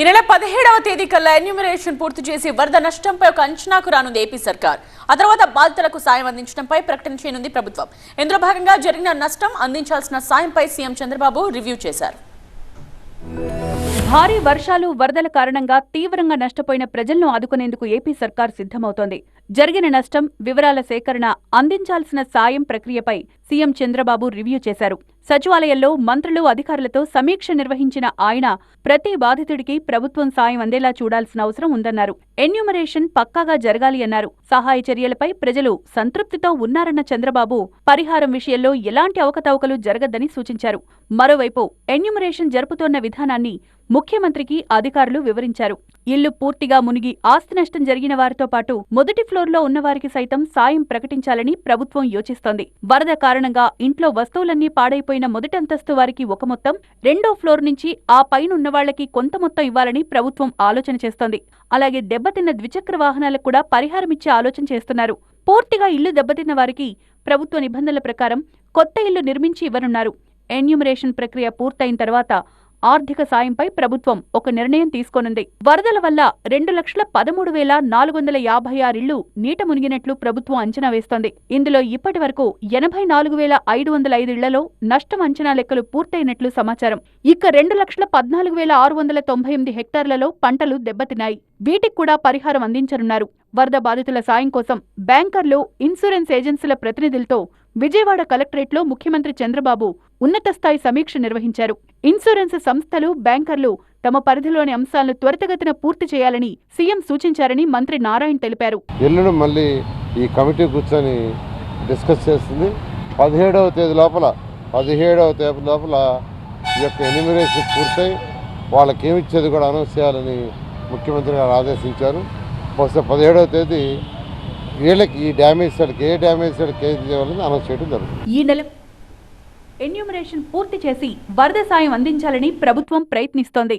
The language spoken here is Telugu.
ఈ నెల పదిహేడవ తేదీ కల్లా ఎన్యూమరేషన్ పూర్తి చేసి వరద నష్టంపై ఒక అంచనాకు రానుంది ఏపీ సర్కార్. ఆ తర్వాత బాధితులకు సాయం అందించడంపై ప్రకటన చేయనుంది ప్రభుత్వం. ఇందులో భాగంగా జరిగిన నష్టం అందించాల్సిన సాయంపై సీఎం చంద్రబాబు రివ్యూ చేశారు. భారీ వర్షాలు వరదల కారణంగా తీవ్రంగా నష్టపోయిన ప్రజలను ఆదుకునేందుకు ఏపీ సర్కార్ సిద్ధమవుతోంది. జరిగిన నష్టం వివరాల సేకరణ అందించాల్సిన సాయం ప్రక్రియపై సీఎం చంద్రబాబు రివ్యూ చేశారు. సచివాలయంలో మంత్రులు అధికారులతో సమీక్ష నిర్వహించిన ఆయన ప్రతి బాధితుడికి ప్రభుత్వం సాయం అందేలా చూడాల్సిన అవసరం ఉందన్నారు. ఎన్యూమరేషన్ పక్కాగా జరగాలి అన్నారు. సహాయ చర్యలపై ప్రజలు సంతృప్తితో ఉన్నారన్న చంద్రబాబు పరిహారం విషయంలో ఎలాంటి అవకతవకలు జరగద్దని సూచించారు. మరోవైపు ఎన్యూమరేషన్ జరుపుతోన్న విధానాన్ని ముఖ్యమంత్రికి అధికారులు వివరించారు. ఇల్లు పూర్తిగా మునిగి ఆస్తి నష్టం జరిగిన వారితో పాటు మొదటి ఫ్లోర్లో ఉన్నవారికి సైతం సాయం ప్రకటించాలని ప్రభుత్వం యోచిస్తోంది. వరద కారణంగా ఇంట్లో వస్తువులన్నీ పాడైపోయిన మొదటి అంతస్తు వారికి ఒక మొత్తం రెండో ఫ్లోర్ నుంచి ఆ పైన ఉన్నవాళ్ళకి కొంత మొత్తం ఇవ్వాలని ప్రభుత్వం ఆలోచన చేస్తోంది. అలాగే దెబ్బతిన్న ద్విచక్ర వాహనాలకు కూడా పరిహారమిచ్చే ఆలోచన చేస్తున్నారు. పూర్తిగా ఇల్లు దెబ్బతిన్న వారికి ప్రభుత్వ నిబంధనల ప్రకారం కొత్త ఇల్లు నిర్మించి ఇవ్వనున్నారు. ఎన్యూమరేషన్ ప్రక్రియ పూర్తయిన తర్వాత ఆర్థిక సాయంపై ప్రభుత్వం ఒక నిర్ణయం తీసుకోనుంది. వరదల వల్ల రెండు లక్షల పదమూడు వేల నాలుగు వందల యాభై ఆరిళ్ళు నీట మునిగినట్లు ప్రభుత్వం అంచనా వేస్తోంది. ఇందులో ఇప్పటి వరకు ఎనభై నాలుగు వేల ఐదు వందల ఐదు ఇళ్ళలో నష్టం అంచనా లెక్కలు పూర్తయినట్లు సమాచారం. ఇక రెండు లక్షల పద్నాలుగు వేల ఆరు వందల తొంభై ఎనిమిది హెక్టార్లలో పంటలు దెబ్బతిన్నాయి. వీటికి కూడా పరిహారం అందించనున్నారు. వరద బాధితుల సాయం కోసం బ్యాంకర్లు ఇన్సూరెన్స్ ఏజెన్సీల ప్రతినిధులతో విజయవాడ కలెక్టరేట్లో ముఖ్యమంత్రి చంద్రబాబు ఉన్నత స్థాయి సమీక్ష నిర్వహించారు. ఇన్సూరెన్స్ సంస్థలు బ్యాంకర్లు తమ పరిధిలోని అంశాలను త్వరితగతిన పూర్తి చేయాలని సీఎం సూచించారని మంత్రి నారాయణ తెలిపారు. ఎల్లుండి మళ్ళీ ఈ కమిటీ కూర్చొని డిస్కస్ చేస్తుంది. పదిహేడవ తేదీ లోపల పదిహేడవ తేదీ లోపల ఈ యొక్క ఎనిమిరేషన్ పూర్తయి వాళ్ళకి ఏమి ఇచ్చేది కూడా అనౌన్స్ చేయాలని ముఖ్యమంత్రి గారు ఆదేశించారు. బహుశా పదిహేడవ తేదీ వీళ్ళకి ఈ డ్యామేజ్ సైడ్కి ఏ డ్యామేజ్ సైడ్కి ఏది చేయాలని అనౌన్స్ చేయడం జరుగుతుంది. ఈ నెల ఎన్యూమరేషన్ పూర్తి చేసి వరద సాయం అందించాలని ప్రభుత్వం ప్రయత్నిస్తోంది.